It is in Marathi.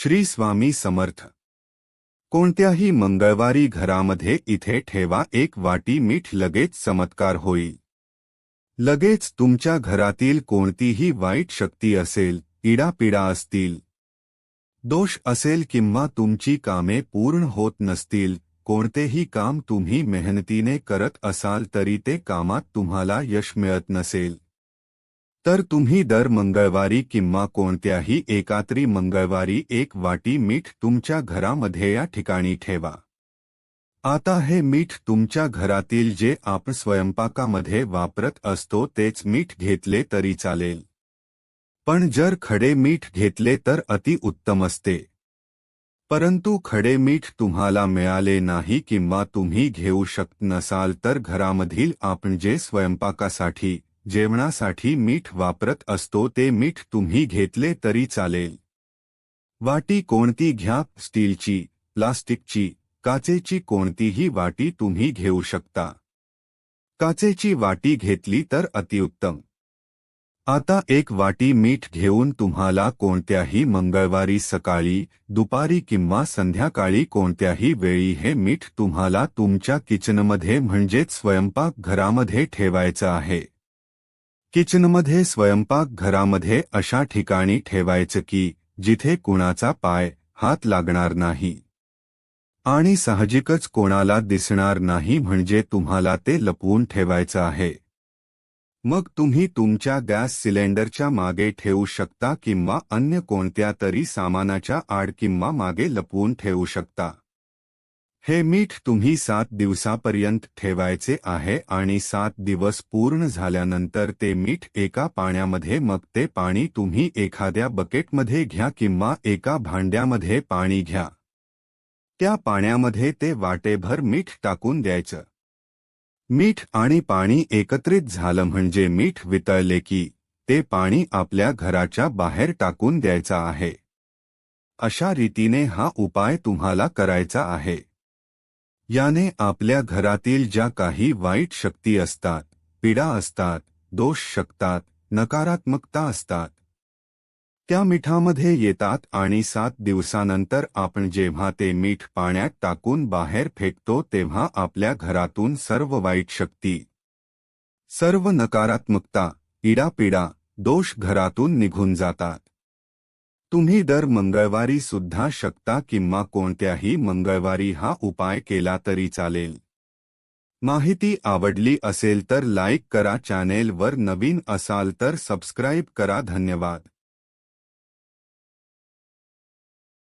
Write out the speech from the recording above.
श्री स्वामी समर्थ. कोणत्याही मंगळवारी घरामध्ये इथे ठेवा एक वाटी मीठ लगेच चमत्कार होईल लगेच तुमच्या घरातील कोणतीही वाईट शक्ती असेल, इडापिडा असतील. दोष असेल किंवा तुमची कामे पूर्ण होत नसतील, कोणतेही काम तुम्ही मेहनतीने करत असाल तरी ते कामात तुम्हाला यश मिळत नसेल. तर तुम्ही दर मंगळवारी किंवा कोणत्याही एकात्री मंगळवारी एक वाटी मीठ तुमच्या घरामध्ये या ठिकाणी ठेवा. आता हे मीठ तुमच्या घरातील जे आपण स्वयंपाकामध्ये वापरत असतो तेच मीठ घेतले तरी चालेल. पण जर खडे मीठ घेतले तर अति उत्तम असते. परंतु खडे मीठ तुम्हाला मिळाले नाही किंवा तुम्ही घेऊ शकत नसाल तर घरामधील आपण जे स्वयंपाकासाठी जेवणासाठी मीठ वापरत असतो ते मीठ तुम्ही घेतले तरी चालेल. वाटी कोणती घ्या स्टीलची प्लास्टिकची काचेची कोणतीही वाटी तुम्ही घेऊ शकता. काचेची वाटी घेतली तर अतिउत्तम. आता एक वाटी मीठ घेऊन तुम्हाला कोणत्याही मंगळवारी सकाळी दुपारी किंवा संध्याकाळी कोणत्याही वेळी हे मीठ तुम्हाला तुमच्या किचनमध्ये म्हणजेच स्वयंपाक घरामध्ये ठेवायचं आहे. किचनमध्ये स्वयंपाक घरामध्ये अशा ठिकाणी ठेवायचं की जिथे कुणाचा पाय हात लागणार नाही. आणि साहजिकच कोणाला दिसणार नाही म्हणजे तुम्हाला ते लपवून ठेवायचं आहे. मग तुम्ही तुमच्या गॅस सिलेंडरच्या मागे ठेवू शकता किंवा अन्य कोणत्या तरी सामानाच्या आड किंवा मागे लपवून ठेवू शकता. हे मीठ तुम्ही सात दिवसापर्यंत ठेवायचे आहे आणि सात दिवस पूर्ण झाल्यानंतर ते मीठ एका पाण्यामध्ये मग ते पाणी तुम्ही एखाद्या बकेटमध्ये घ्या किंवा एका भांड्यामध्ये पाणी घ्या. त्या पाण्यामध्ये ते वाटेभर मीठ टाकून द्यायचं. मीठ आणि पाणी एकत्रित झालं म्हणजे मीठ वितळले की ते पाणी आपल्या घराच्या बाहेर टाकून द्यायचं आहे. अशा रीतीने हा उपाय तुम्हाला करायचा आहे. याने आपल्या घरातील ज्या काही वाईट शक्ती असतात पीडा असतात दोष शकतात नकारात्मकता असतात त्या मिठामध्ये येतात आणि सात दिवसानंतर आपण जेव्हा ते मीठ पाण्यात टाकून बाहेर फेकतो तेव्हा आपल्या घरातून सर्व वाईट शक्ती सर्व नकारात्मकता इडापिडा दोष घरातून निघून जातात. तुम्ही दर मंगळवारी सुद्धा शकता किंवा कोणत्याही मंगळवारी हा उपाय केला तरी चालेल. माहिती आवडली असेल तर लाईक करा चॅनेलवर नवीन असाल तर सबस्क्राईब करा धन्यवाद.